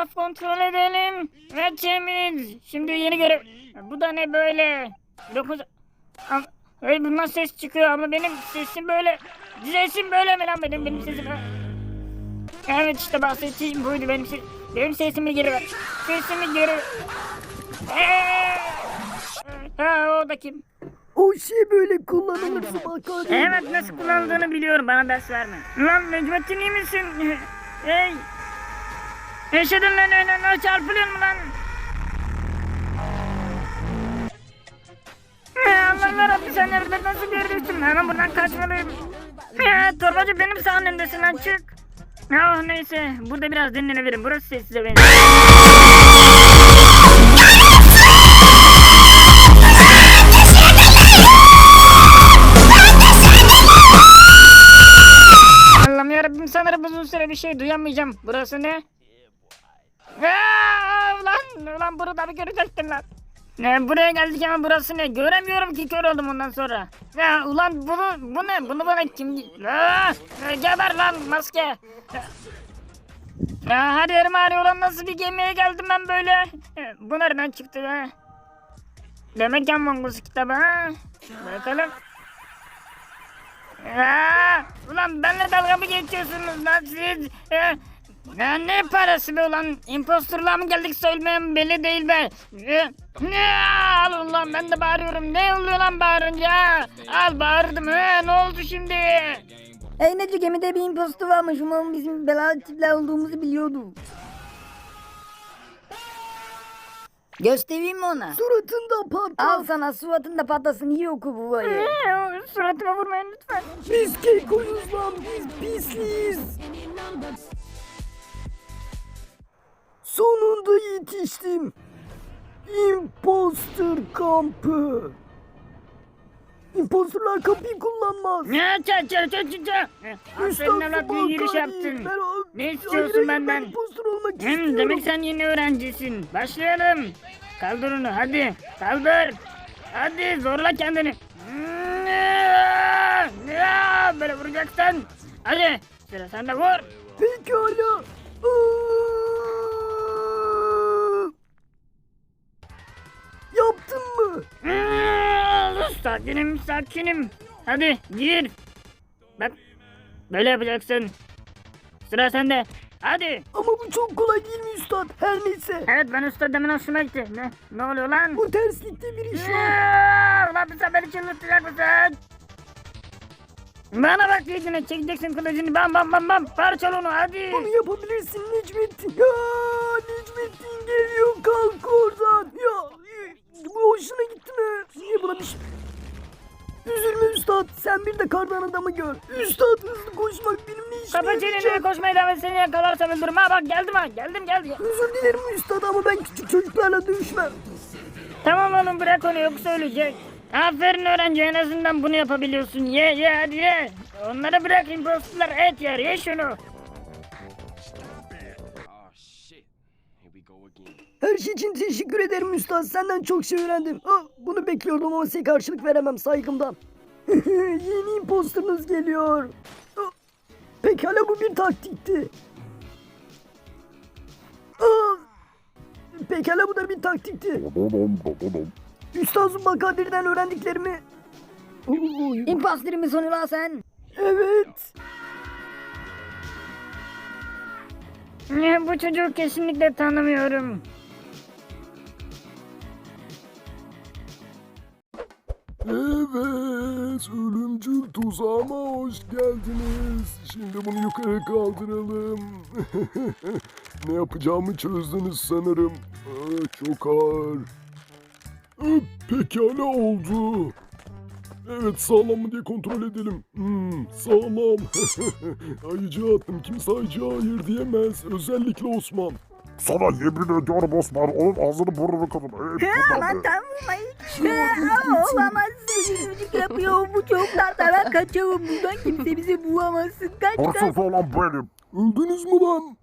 etraf kontrol edelim. Ve temiz. Şimdi yeni görev. Bu da ne böyle? Dokuz... Hey bundan ses çıkıyor ama benim sesim böyle... Sesim böyle mi lan benim, benim sesim... Evet işte bahsettiğim buydu benim ses... Benim sesimi geri ver. Sesimi geri... Eee! Ha o da kim? O şey böyle kullanılırsa bakar. Evet nasıl kullanıldığını biliyorum bana ders verme. Lan Necmettin iyi misin? Hey! Eşedin lan önüne çarpılıyor mu lan? Allah Rabbi sen nerede nasıl görüyorsun? Hemen buradan kaçmalıyım. Ya torbacı benim sahnemdesin lan çık. Ya neyse burada biraz dinlenebilirim. Burası sessize benziyor. Allah'ım yarabbim sanırım uzun süre bir şey duyamayacağım. Burası ne? Ulan, ulan burada bir görecektin lan. Ne buraya geldik ama burası ne? Göremiyorum ki kör oldum ondan sonra. Ya ulan bunu bu ne? Bunu bana kim? Aa, geber lan maske. Ya her yerim ağrıyor nasıl bir gemiye geldim ben böyle? Bu nereden çıktı be? Demek ki Mongols kitabı ha? Bakalım. Aa, ulan benimle dalga mı geçiyorsunuz lan siz? Ee, ya ne parası be ulan? İmpostorluğa mı geldik söylemeyen belli değil be. Ee, ne al ulan ben de bağırıyorum. Ne oluyor lan bağırınca? Al bağırdım. Ee, ne oldu şimdi? Hey Neco gemide bir impostu varmış. Umarım bizim belalı tipler olduğumuzu biliyordu. Göstereyim mi ona? Suratında patlat. Al sana suratında patlasın iyi oku bu vayı. Ee, suratıma vurmayın lütfen. Biz kekoyuz lan biz pisliyiz. Sonunda yetiştim. Imposter kampı. Imposterlar kapıyı kullanmaz. Ne çat çat çat çat. Aferin evlat iyi giriş yaptın. Ne istiyorsun benden? Ben imposter olmak istiyorum. demek sen yeni öğrencisin. Başlayalım. Kaldır onu hadi. Kaldır. Hadi zorla kendini. Böyle vuracaksın. Hadi sıra sende vur. Pekala. Aa! Sakinim sakinim. Hadi gir. Bak böyle yapacaksın. Sıra sende. Hadi. Ama bu çok kolay değil mi üstad? Her neyse. Evet ben usta demin hoşuma gitti. Ne, ne oluyor lan? Bu terslikte bir iş var. Ulan sen beni çıldırtacak mısın? Bana bak yüzüne çekeceksin kılıcını bam bam bam bam parçal onu hadi. Bunu yapabilirsin Necmettin. Ya Necmettin geliyor kalk oradan. Ya bu hoşuna gitti mi? Niye buna bir şey... Üzülme üstad. Sen bir de kardan adamı gör. Üstad hızlı koşmak benim ne işime Kapa çeneni yarayacak? koşmaya devam et seni yakalarsam öldürürüm ha bak geldim ha geldim geldim. Özür dilerim üstad ama ben küçük çocuklarla dövüşmem. Tamam oğlum bırak onu yoksa ölecek. Aferin öğrenci en azından bunu yapabiliyorsun ye ye hadi ye. Onları bırak imposterlar et yer ye şunu. Oh shit. Here we go again. Her şey için teşekkür ederim üstad. Senden çok şey öğrendim. Ah, bunu bekliyordum ama size karşılık veremem saygımdan. Yeni imposterınız geliyor. Pekala bu bir taktikti. Pekala bu da bir taktikti. Üstad Zubakadir'den öğrendiklerimi... Oy, İmposter mi sonuna sen? Evet. Ne, bu çocuğu kesinlikle tanımıyorum. Evet, ölümcül tuzağıma hoş geldiniz. Şimdi bunu yukarı kaldıralım. ne yapacağımı çözdünüz sanırım. Aa, çok ağır. Ee, Pekala oldu. Evet sağlam mı diye kontrol edelim. Hmm, sağlam. Ayıcı attım. Kimse ayıcıya hayır diyemez. Özellikle Osman. Sana yemin ediyorum Osman onun ağzını burnunu kapın. Ey, Aman tanrım. Olamaz. Çocuk yapıyor bu çok tatlı. Ben kaçalım buradan. Kimse bizi bulamazsın. Kaç kaç. Hırsız olan benim. Öldünüz mü lan?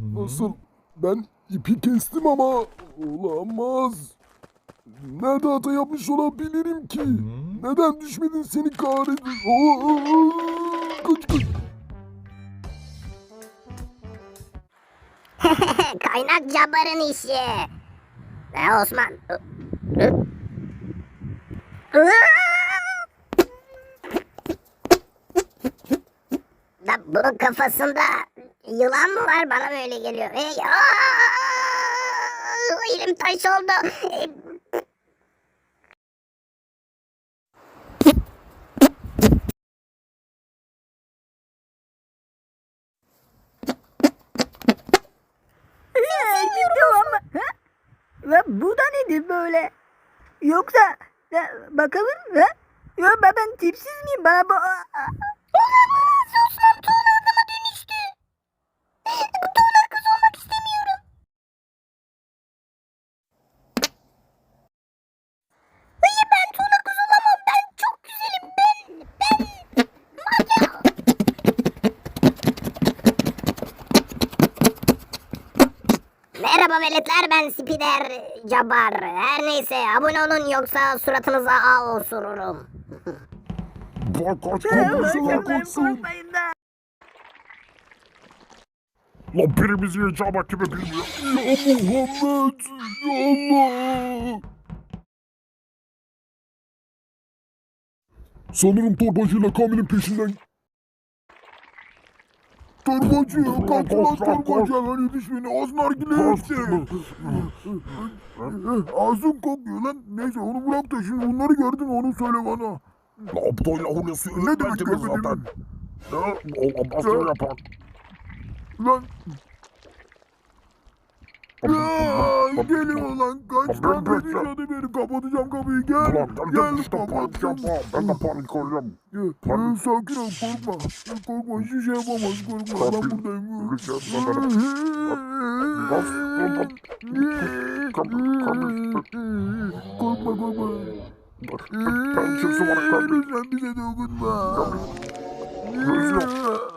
Nasıl? Ben ipi kestim ama olamaz. Nerede hata yapmış olabilirim ki? Neden düşmedin seni kahretsin? Aa, Kaç kaç. kaynak Cabbar'ın işi. E Osman. Da bunun kafasında yılan mı var bana böyle geliyor. Hey, aa! elim taş oldu. E, Tamam mı? Ha? Ve nedir böyle? Yoksa bakalım ha? Ya ben, ben tipsiz miyim? Bana bu... Olamaz! Osman tuğla adama dönüştü. Veletler ben Spider Cabbar. Her neyse abone olun yoksa suratınıza ağ osururum. Bak kaç korkuyorsun lan korksun. Lan birimiz yiyeceğim ama kimi bilmiyor. Ya Muhammed! Ya Allah! Sanırım torbacıyla Kamil'in peşinden... Torbacı! Kaç lan torbacı! Lan yetiş beni! Az nargile hepsi! Ağzın kokuyor lan. Neyse onu bırak da şimdi bunları gördün onu söyle bana. Lan aptal yahunusu Ne demek zaten. Ya olamaz öyle yapak. Lan ya, gelin ulan kaç lan beni hadi beni kapatacağım kapıyı gel. Ulan gel panik kapattım. Ben de panik. Ya, ya, sakin ol korkma. Korkma hiçbir şey yapamaz korkma ben buradayım. Korkma korkma. Kaldım. Lütfen bize dokunma. Göz yok.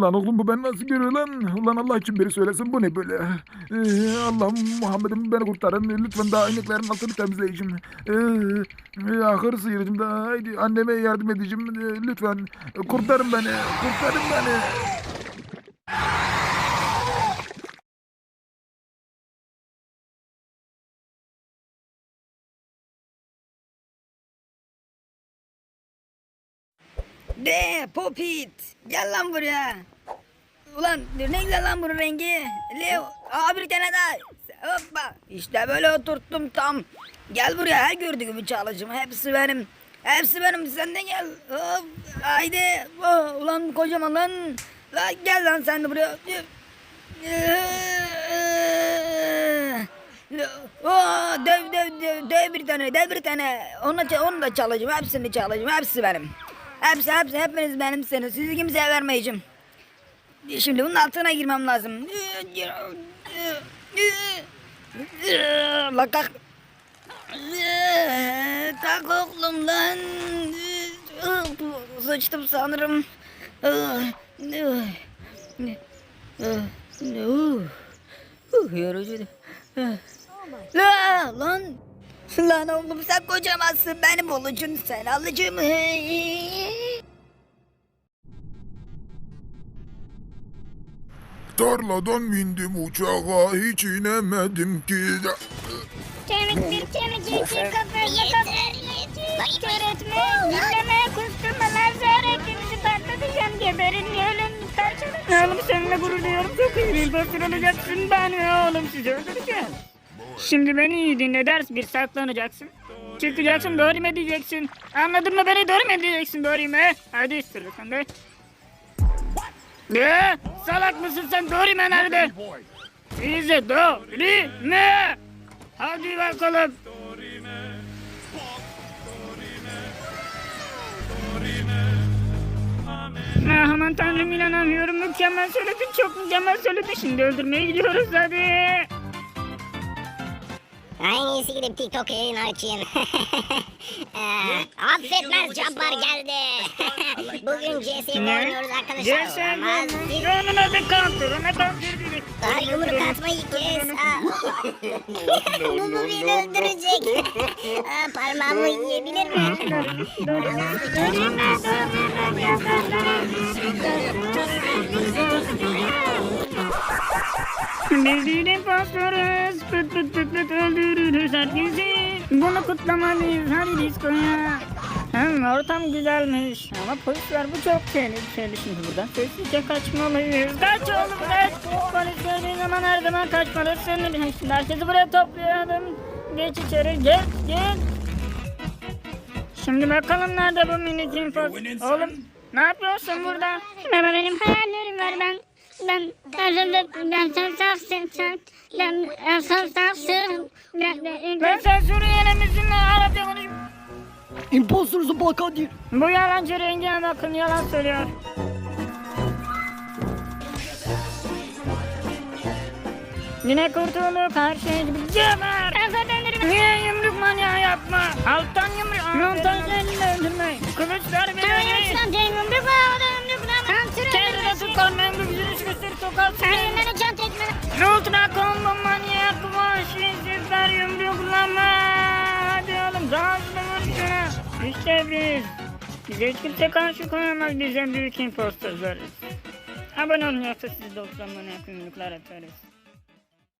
Lan oğlum bu ben nasıl görüyor lan? Ulan Allah için biri söylesin bu ne böyle? Ee, Allah'ım Muhammed'im beni kurtarın. Lütfen daha ineklerin altını temizleyeceğim. Ee, ahır sıyıracağım da. Haydi anneme yardım edeceğim. Ee, lütfen kurtarın beni. Kurtarın beni. De Popit gel lan buraya. Ulan ne güzel lan bunun rengi. Leo aa bir tane daha. Hoppa işte böyle oturttum tam. Gel buraya her gördüğümü çalışım. Hepsi benim. Hepsi benim sen de gel. Hop haydi. Oh, ulan kocaman lan. Lan gel lan sen de buraya. Oh, dev dev dev dev bir tane dev bir tane. Onu, onu da çalacağım. Hepsini çalacağım. Hepsi benim. Hepsi hepsi hepiniz benimsiniz. Sizi kimseye vermeyeceğim. Şimdi bunun altına girmem lazım. La kalk. Kalk oğlum lan. Sıçtım sanırım. Yorucu. La lan. Lan oğlum sen kocamazsın benim olucun sen alıcım. Tarladan bindim uçağa hiç inemedim ki. Çevik bir çevik iki kafası kafası Öğretmen dinleme kusturma lazar hepinizi patlatacağım geberin ölün parçalanın. Oğlum seninle gurur duyuyorum çok iyi bir basır olacaksın ben oğlum sizi öldüreceğim. Şimdi beni iyi dinle ders bir saklanacaksın. Çıkacaksın mu diyeceksin. Anladın mı beni mu diyeceksin mu? Hadi sıra sende. Ne? Salak mısın sen mu nerede? Doğru mu? Hadi bakalım. Ah, aman tanrım inanamıyorum. Mükemmel söyledin. Çok mükemmel söyledin. Şimdi öldürmeye gidiyoruz hadi. En iyisi gidip TikTok yayın açayım. Affetmez Cabbar geldi. Bugün CS'yi oynuyoruz arkadaşlar. CS Olamaz. görmüş. Önüne counter. Önüne dedik. Daha yumruk atmayı kes. Bu bu beni öldürecek. Aa, parmağımı yiyebilir mi? Biz düğün impostörüz. Pıt pıt pıt pıt öldürürüz herkesi. Bunu kutlamalıyız. Hadi diskoya. Hem ortam güzelmiş. Ama polisler bu çok tehlikeli. Şimdi buradan sessizce kaçmalıyız. Kaç oğlum kaç. Polis geldiği zaman her zaman kaçmalısın. Şimdi herkesi buraya toplayalım. Geç içeri geç geç. Şimdi bakalım nerede bu minik impost. Oğlum ne yapıyorsun burada? Baba benim hayallerim var ben. Ben ben sen safsın sen. Ben ben sen safsın. Ben ben Ben sen Suriyeli misin? Arapça konuş. Impostor Zıbal Kadir. Bu yalancı rengine bakın yalan söylüyor. Yine kurtulduk her şey gibi geber. Niye yumruk manyağı yapma? Alttan yumruk. Montaj elle öldürme. Kılıçlar beni öldürmeyin. Ultra combo manyak vahşi süper yumruklama. Hadi oğlum daha hızlı. İşte biz. Bize hiç kimse karşı koyamaz bize büyük impostörleriz. Abone olun yoksa siz de bana yumruklar atarız.